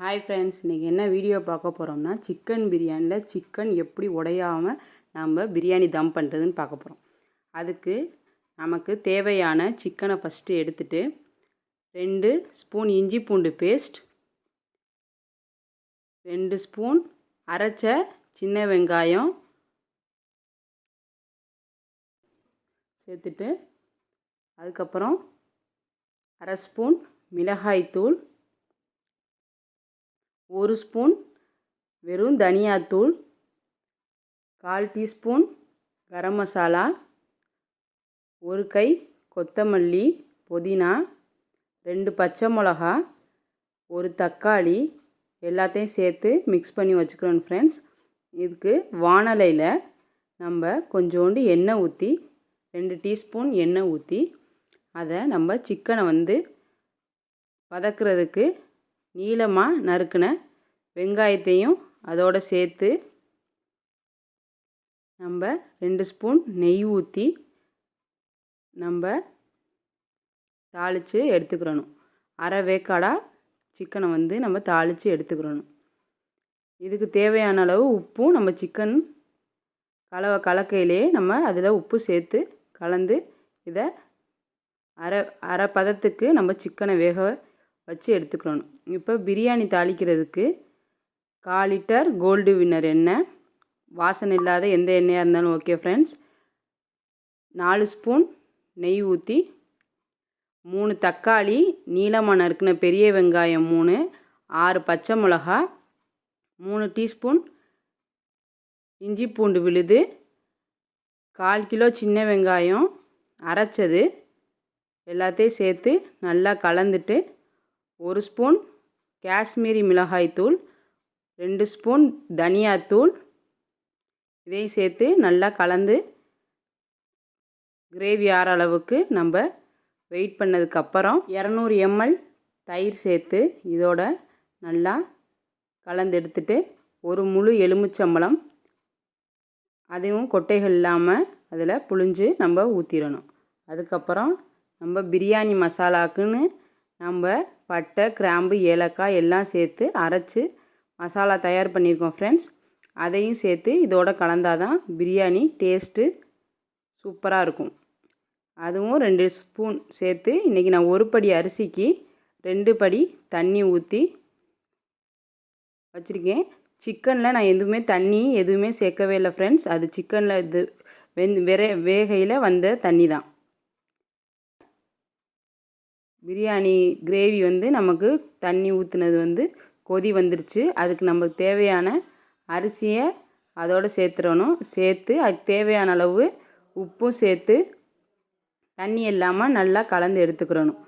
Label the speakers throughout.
Speaker 1: Hi friends இன்றைக்கி என்ன video பார்க்க போகிறோம்னா சிக்கன் பிரியாணியில் சிக்கன் எப்படி உடையாமல் நம்ம பிரியாணி தம் பண்ணுறதுன்னு பார்க்க போகிறோம் அதுக்கு நமக்கு தேவையான சிக்கனை ஃபஸ்ட்டு எடுத்துட்டு ரெண்டு ஸ்பூன் இஞ்சி பூண்டு பேஸ்ட் ரெண்டு ஸ்பூன் அரைச்ச சின்ன வெங்காயம் சேர்த்துட்டு அதுக்கப்புறம் அரை ஸ்பூன் மிளகாய்த்தூள் ஒரு ஸ்பூன் வெறும் தனியாத்தூள் கால் டீஸ்பூன் கரம் மசாலா ஒரு கை கொத்தமல்லி புதினா ரெண்டு பச்சை மிளகா ஒரு தக்காளி எல்லாத்தையும் சேர்த்து மிக்ஸ் பண்ணி வச்சுக்கிறோம் ஃப்ரெண்ட்ஸ் இதுக்கு வானலையில் நம்ம கொஞ்சோண்டு எண்ணெய் ஊற்றி ரெண்டு டீஸ்பூன் எண்ணெய் ஊற்றி அதை நம்ம சிக்கனை வந்து வதக்கிறதுக்கு நீளமாக நறுக்கின வெங்காயத்தையும் அதோடு சேர்த்து நம்ம ரெண்டு ஸ்பூன் நெய் ஊற்றி நம்ம தாளித்து எடுத்துக்கிறணும். அரை வேக்காடாக சிக்கனை வந்து நம்ம தாளித்து எடுத்துக்கிறணும். இதுக்கு தேவையான அளவு உப்பும் நம்ம சிக்கன் கலவை கலக்கையிலே நம்ம அதில் உப்பு சேர்த்து கலந்து இதை அரை அரை பதத்துக்கு நம்ம சிக்கனை வேக வச்சு எடுத்துக்கிறணும் இப்போ பிரியாணி தாளிக்கிறதுக்கு கால் லிட்டர் கோல்டு வின்னர் எண்ணெய் வாசனை இல்லாத எந்த எண்ணெயாக இருந்தாலும் ஓகே ஃப்ரெண்ட்ஸ். நாலு ஸ்பூன் நெய் ஊற்றி மூணு தக்காளி நீளமாக நறுக்கின பெரிய வெங்காயம் மூணு ஆறு பச்சை மிளகா மூணு டீஸ்பூன் இஞ்சி பூண்டு விழுது கால் கிலோ சின்ன வெங்காயம் அரைச்சது எல்லாத்தையும் சேர்த்து நல்லா கலந்துட்டு ஒரு ஸ்பூன் காஷ்மீரி மிளகாய்த்தூள் ரெண்டு ஸ்பூன் தனியாத்தூள் இதையும் சேர்த்து நல்லா கலந்து கிரேவி ஆற அளவுக்கு நம்ம வெயிட் பண்ணதுக்கப்புறம் இரநூறு எம்எல் தயிர் சேர்த்து இதோட நல்லா கலந்து எடுத்துட்டு ஒரு முழு எலுமிச்சம்பழம் அதுவும் கொட்டைகள் இல்லாமல் அதில் புழிஞ்சு நம்ம ஊற்றிடணும் அதுக்கப்புறம் நம்ம பிரியாணி மசாலாக்குன்னு நம்ம பட்டை கிராம்பு ஏலக்காய் எல்லாம் சேர்த்து அரைச்சி மசாலா தயார் பண்ணியிருக்கோம் ஃப்ரெண்ட்ஸ் அதையும் சேர்த்து இதோட கலந்தால் தான் பிரியாணி டேஸ்ட்டு சூப்பராக இருக்கும். அதுவும் ரெண்டு ஸ்பூன் சேர்த்து இன்றைக்கி நான் ஒரு படி அரிசிக்கு ரெண்டு படி தண்ணி ஊற்றி வச்சுருக்கேன். சிக்கனில் நான் எதுவுமே தண்ணி எதுவுமே சேர்க்கவே இல்லை ஃப்ரெண்ட்ஸ் அது சிக்கனில் இது வெந் வெற வேகையில் வந்த தண்ணி தான். பிரியாணி கிரேவி வந்து நமக்கு தண்ணி ஊற்றுனது வந்து கொதி வந்துருச்சு. அதுக்கு நமக்கு தேவையான அரிசியை அதோடு சேர்த்துடணும். சேர்த்து அதுக்கு தேவையான அளவு உப்பும் சேர்த்து தண்ணி இல்லாமல் நல்லா கலந்து எடுத்துக்கிறணும்.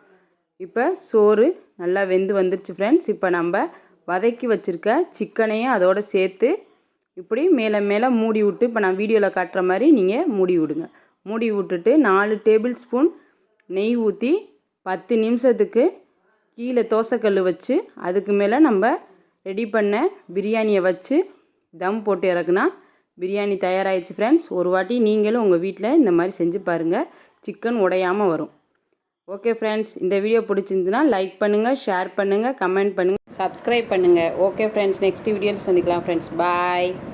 Speaker 1: இப்போ சோறு நல்லா வெந்து வந்துருச்சு ஃப்ரெண்ட்ஸ் இப்போ நம்ம வதக்கி வச்சுருக்க சிக்கனையும் அதோடு சேர்த்து இப்படி மேலே மேலே மூடி விட்டு இப்போ நான் வீடியோவில் காட்டுற மாதிரி நீங்கள் மூடி விடுங்க. மூடி விட்டுட்டு நாலு டேபிள் ஸ்பூன் நெய் ஊற்றி பத்து நிமிஷத்துக்கு கீழே தோசைக்கல் வச்சு அதுக்கு மேலே நம்ம ரெடி பண்ண பிரியாணியை வச்சு தம் போட்டு இறக்குனா பிரியாணி தயாராகிடுச்சு ஃப்ரெண்ட்ஸ் ஒரு வாட்டி நீங்களும் உங்கள் வீட்டில் இந்த மாதிரி செஞ்சு பாருங்கள் சிக்கன் உடையாமல் வரும். ஓகே ஃப்ரெண்ட்ஸ் இந்த வீடியோ பிடிச்சிருந்துன்னா லைக் பண்ணுங்கள் ஷேர் பண்ணுங்கள் கமெண்ட் பண்ணுங்கள் சப்ஸ்கிரைப் பண்ணுங்கள் ஓகே ஃப்ரெண்ட்ஸ் நெக்ஸ்ட் வீடியோவில் சந்திக்கலாம் ஃப்ரெண்ட்ஸ் பாய்